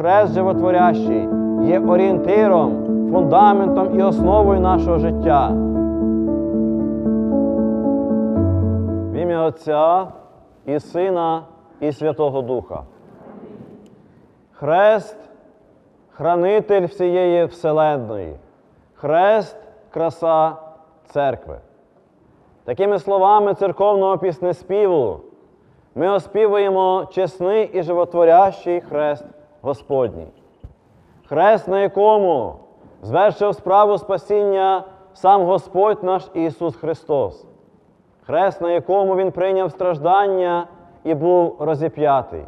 Хрест животворящий є орієнтиром, фундаментом і основою нашого життя. В ім'я Отця і Сина і Святого Духа. Хрест хранитель всієї Вселенної. Хрест краса церкви. Такими словами церковного піснеспіву ми оспівуємо чесний і животворящий хрест Господній. Хрест, на якому звершив справу спасіння сам Господь наш Ісус Христос. Хрест, на якому Він прийняв страждання і був розіп'ятий.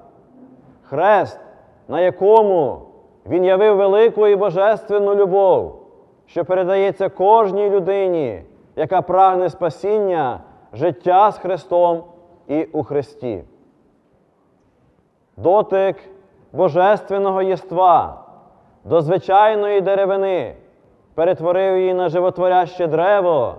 Хрест, на якому Він явив велику і божественну любов, що передається кожній людині, яка прагне спасіння, життя з Христом і у Христі. Дотик божественного єства до звичайної деревини перетворив її на животворяще древо,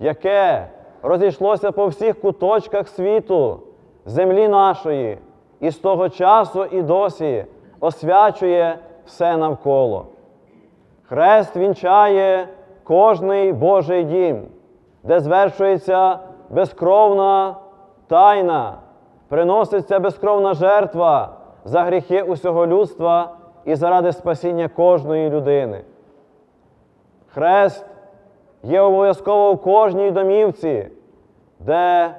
яке розійшлося по всіх куточках світу, землі нашої, і з того часу і досі освячує все навколо. Хрест вінчає кожний Божий дім, де звершується безкровна тайна, приноситься безкровна жертва за гріхи усього людства і заради спасіння кожної людини. Хрест є обов'язково в кожній домівці, де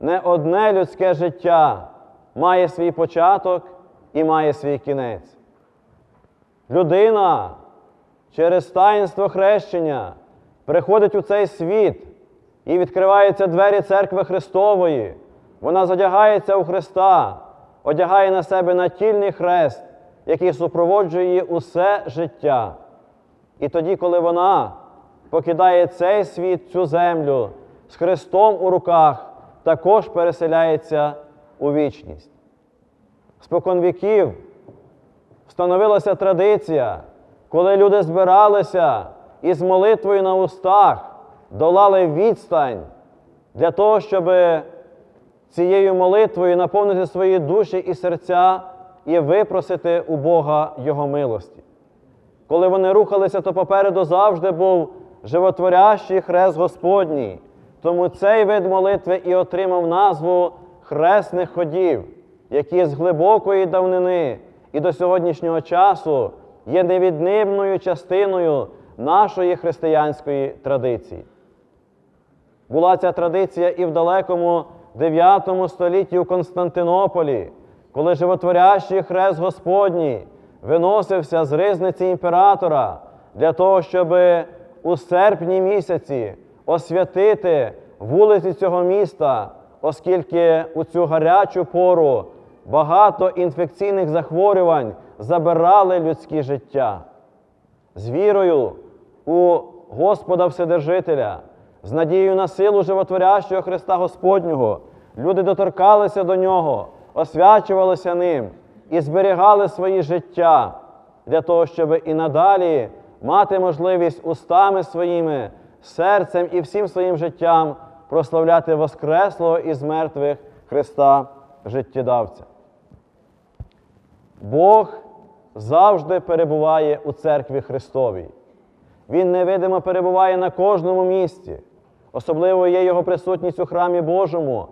не одне людське життя має свій початок і має свій кінець. Людина через таїнство хрещення приходить у цей світ і відкриваються двері церкви Христової. Вона задягається у Христа, одягає на себе натільний хрест, який супроводжує її усе життя. І тоді, коли вона покидає цей світ, цю землю з Христом у руках, також переселяється у вічність. Спокон віків встановилася традиція, коли люди збиралися і з молитвою на устах долали відстань для того, щоб цією молитвою наповнити свої душі і серця і випросити у Бога Його милості. Коли вони рухалися, то попереду завжди був животворящий хрест Господній. Тому цей вид молитви і отримав назву хресних ходів, які з глибокої давнини і до сьогоднішнього часу є невіднибною частиною нашої християнської традиції. Була ця традиція і в далекому 9 столітті у Константинополі, коли животворящий хрест Господній виносився з ризниці імператора для того, щоб у серпні місяці освятити вулиці цього міста, оскільки у цю гарячу пору багато інфекційних захворювань забирали людське життя. З вірою у Господа Вседержителя, з надією на силу животворящого Христа Господнього, люди доторкалися до Нього, освячувалися ним і зберігали свої життя для того, щоб і надалі мати можливість устами своїми, серцем і всім своїм життям прославляти Воскреслого із мертвих Христа життєдавця. Бог завжди перебуває у церкві Христовій. Він невидимо перебуває на кожному місці. Особливо є Його присутність у храмі Божому,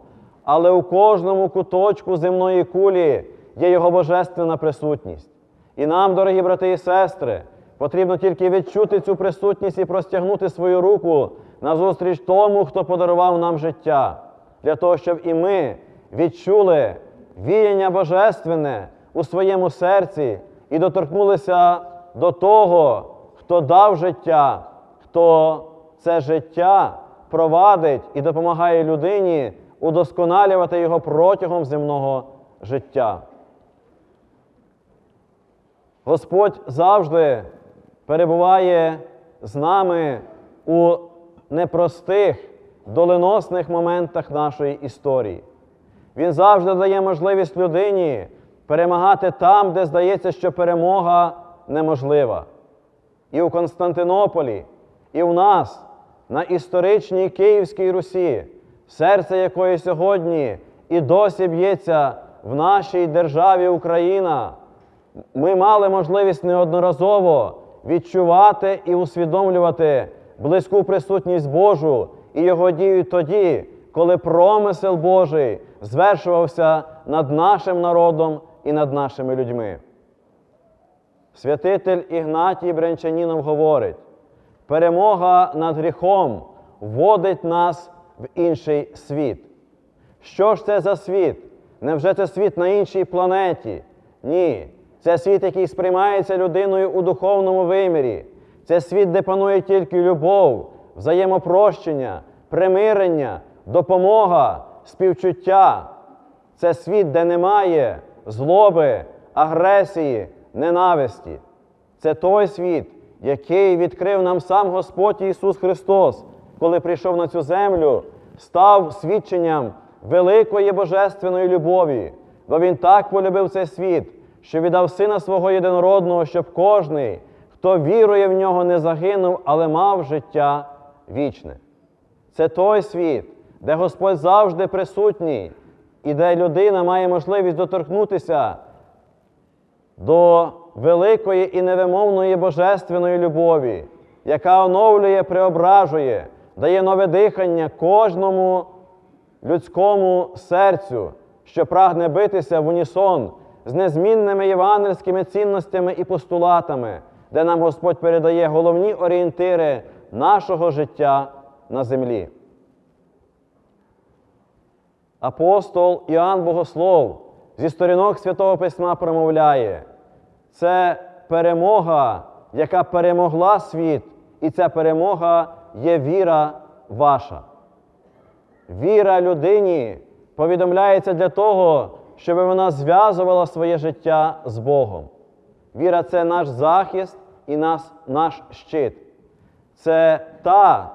але у кожному куточку земної кулі є Його божественна присутність. І нам, дорогі брати і сестри, потрібно тільки відчути цю присутність і простягнути свою руку назустріч тому, хто подарував нам життя, для того, щоб і ми відчули віяння Божественне у своєму серці і доторкнулися до того, хто дав життя, хто це життя провадить і допомагає людині удосконалювати його протягом земного життя. Господь завжди перебуває з нами у непростих, доленосних моментах нашої історії. Він завжди дає можливість людині перемагати там, де здається, що перемога неможлива. І у Константинополі, і у нас, на історичній Київській Русі, серце якої сьогодні і досі б'ється в нашій державі Україна, ми мали можливість неодноразово відчувати і усвідомлювати близьку присутність Божу і Його дію тоді, коли промисел Божий звершувався над нашим народом і над нашими людьми. Святитель Ігнатій Брянчанінов говорить, перемога над гріхом вводить нас в інший світ. Що ж це за світ? Невже це світ на іншій планеті? Ні. Це світ, який сприймається людиною у духовному вимірі. Це світ, де панує тільки любов, взаємопрощення, примирення, допомога, співчуття. Це світ, де немає злоби, агресії, ненависті. Це той світ, який відкрив нам сам Господь Ісус Христос, коли прийшов на цю землю, став свідченням великої божественної любові, бо Він так полюбив цей світ, що віддав Сина свого єдинородного, щоб кожний, хто вірує в нього, не загинув, але мав життя вічне. Це той світ, де Господь завжди присутній, і де людина має можливість доторкнутися до великої і невимовної божественної любові, яка оновлює, преображує, дає нове дихання кожному людському серцю, що прагне битися в унісон з незмінними євангельськими цінностями і постулатами, де нам Господь передає головні орієнтири нашого життя на землі. Апостол Іоанн Богослов зі сторінок Святого Письма промовляє, це перемога, яка перемогла світ, і ця перемога є віра ваша. Віра людині повідомляється для того, щоб вона зв'язувала своє життя з Богом. Віра це наш захист і нас, наш щит. Це та,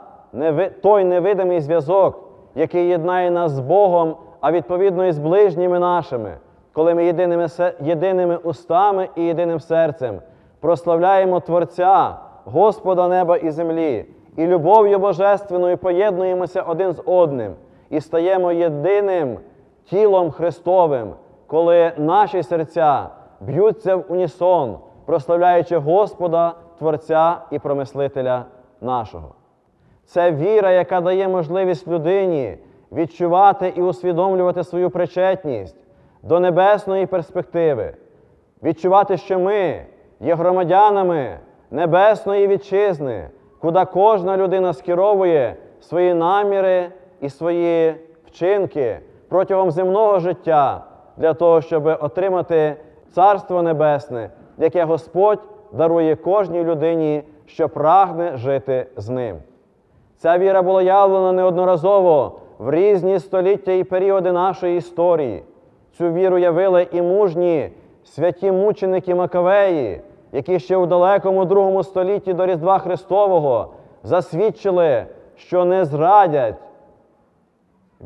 той невидимий зв'язок, який єднає нас з Богом, а відповідно і з ближніми нашими, коли ми єдиними, єдиними устами і єдиним серцем прославляємо Творця, Господа неба і землі, і любов'ю Божественною поєднуємося один з одним і стаємо єдиним тілом Христовим, коли наші серця б'ються в унісон, прославляючи Господа, Творця і промислителя нашого. Це віра, яка дає можливість людині відчувати і усвідомлювати свою причетність до небесної перспективи, відчувати, що ми є громадянами небесної вітчизни, куди кожна людина скеровує свої наміри і свої вчинки протягом земного життя для того, щоб отримати Царство Небесне, яке Господь дарує кожній людині, що прагне жити з ним. Ця віра була явлена неодноразово в різні століття і періоди нашої історії. Цю віру явили і мужні святі мученики Макавеї, які ще у далекому другому столітті до Різдва Христового засвідчили, що не зрадять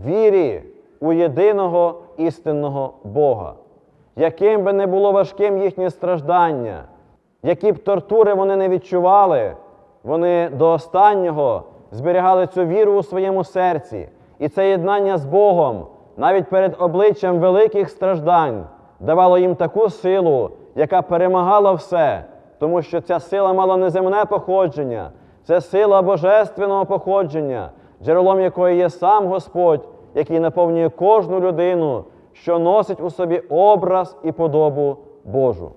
вірі у єдиного істинного Бога. Яким би не було важким їхнє страждання, які б тортури вони не відчували, вони до останнього зберігали цю віру у своєму серці. І це єднання з Богом навіть перед обличчям великих страждань давало їм таку силу, яка перемагала все, тому що ця сила мала неземне походження, це сила божественного походження, джерелом якої є сам Господь, який наповнює кожну людину, що носить у собі образ і подобу Божу.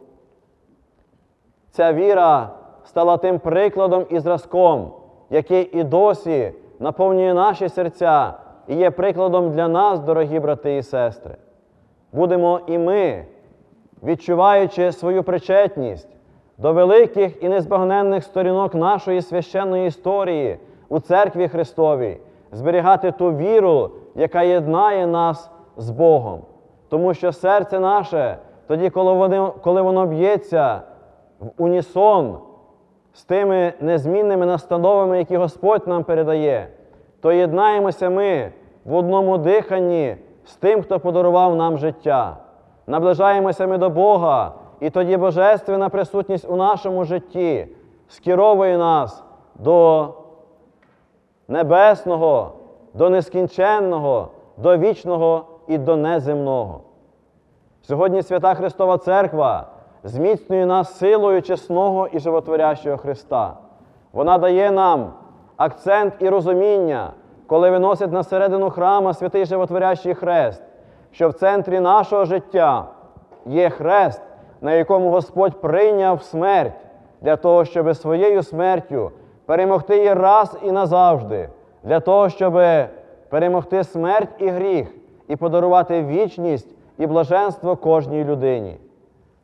Ця віра стала тим прикладом і зразком, який і досі наповнює наші серця і є прикладом для нас, дорогі брати і сестри. Будемо і ми, відчуваючи свою причетність до великих і незбагненних сторінок нашої священної історії у церкві Христовій, зберігати ту віру, яка єднає нас з Богом. Тому що серце наше, тоді, коли воно, коли воно б'ється в унісон з тими незмінними настановами, які Господь нам передає, то єднаємося ми в одному диханні з тим, хто подарував нам життя. Наближаємося ми до Бога, і тоді Божественна присутність у нашому житті скеровує нас до небесного, до нескінченного, до вічного і до неземного. Сьогодні Свята Христова Церква зміцнює нас силою чесного і животворящого Христа. Вона дає нам акцент і розуміння, коли виносить на середину храма святий животворящий хрест, що в центрі нашого життя є хрест, на якому Господь прийняв смерть для того, щоб своєю смертю перемогти її раз і назавжди, для того, щоб перемогти смерть і гріх і подарувати вічність і блаженство кожній людині.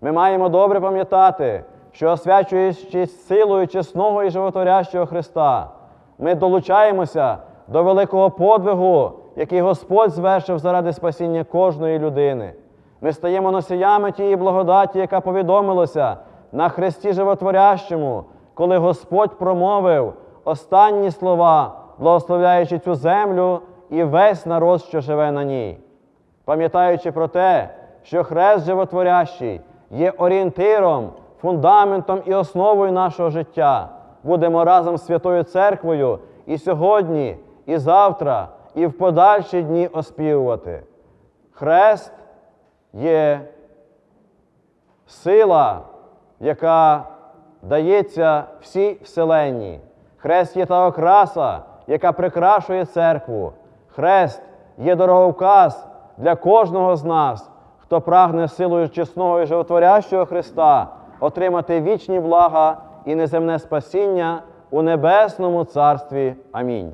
Ми маємо добре пам'ятати, що освячуючись силою чесного і животворящого Христа, ми долучаємося до великого подвигу, який Господь звершив заради спасіння кожної людини. Ми стаємо носіями тієї благодаті, яка повідомилася на Христі Животворящому, коли Господь промовив останні слова, благословляючи цю землю і весь народ, що живе на ній пам'ятаючи про те, що хрест животворящий є орієнтиром, фундаментом і основою нашого життя, будемо разом з Святою Церквою і сьогодні, і завтра, і в подальші дні оспівувати. Хрест є сила, яка дається всій вселенні. Хрест є та окраса, яка прикрашує церкву. Хрест є дороговказ для кожного з нас, хто прагне силою чесного і животворящого Христа отримати вічні блага і неземне спасіння у небесному царстві. Амінь.